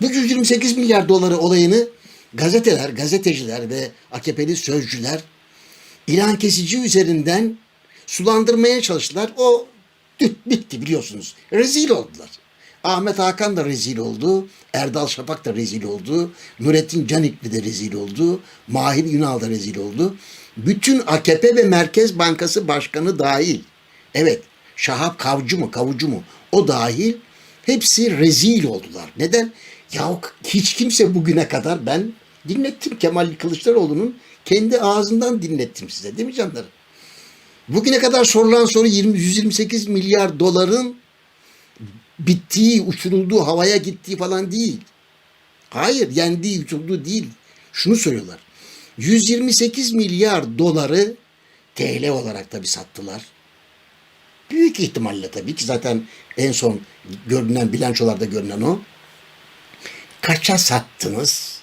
Bu 128 milyar doları olayını gazeteler, gazeteciler ve AKP'li sözcüler ilan kesici üzerinden sulandırmaya çalıştılar. O bitti biliyorsunuz. Rezil oldular. Ahmet Hakan da rezil oldu. Erdal Şafak da rezil oldu. Nurettin Canikli de rezil oldu. Mahir Ünal da rezil oldu. Bütün AKP ve Merkez Bankası Başkanı dahil. Evet Şahap Kavcı mı Kavucu mu o dahil hepsi rezil oldular. Neden? Ya hiç kimse bugüne kadar ben dinlettim Kemal Kılıçdaroğlu'nun kendi ağzından dinlettim size değil mi canlarım? Bugüne kadar sorulan soru 20, 128 milyar doların bittiği, uçurulduğu, havaya gittiği falan değil. Hayır, yendiği, uçurulduğu değil. Şunu söylüyorlar. 128 milyar doları TL olarak tabii sattılar. Büyük ihtimalle tabii ki zaten en son görünen bilançolarda görünen o. Kaça sattınız?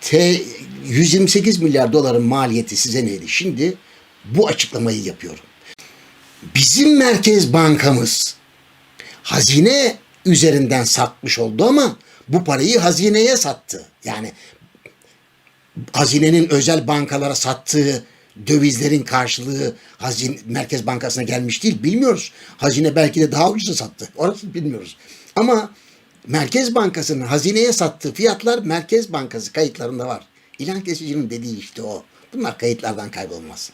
T 128 milyar doların maliyeti size neydi? Şimdi bu açıklamayı yapıyorum. Bizim Merkez Bankamız hazine üzerinden satmış oldu ama bu parayı hazineye sattı. Yani hazinenin özel bankalara sattığı dövizlerin karşılığı hazine, Merkez Bankası'na gelmiş değil bilmiyoruz. Hazine belki de daha ucuza sattı. Orası bilmiyoruz. Ama Merkez Bankası'nın hazineye sattığı fiyatlar Merkez Bankası kayıtlarında var. İlan kesicinin dediği işte o. Bunlar kayıtlardan kaybolmaz.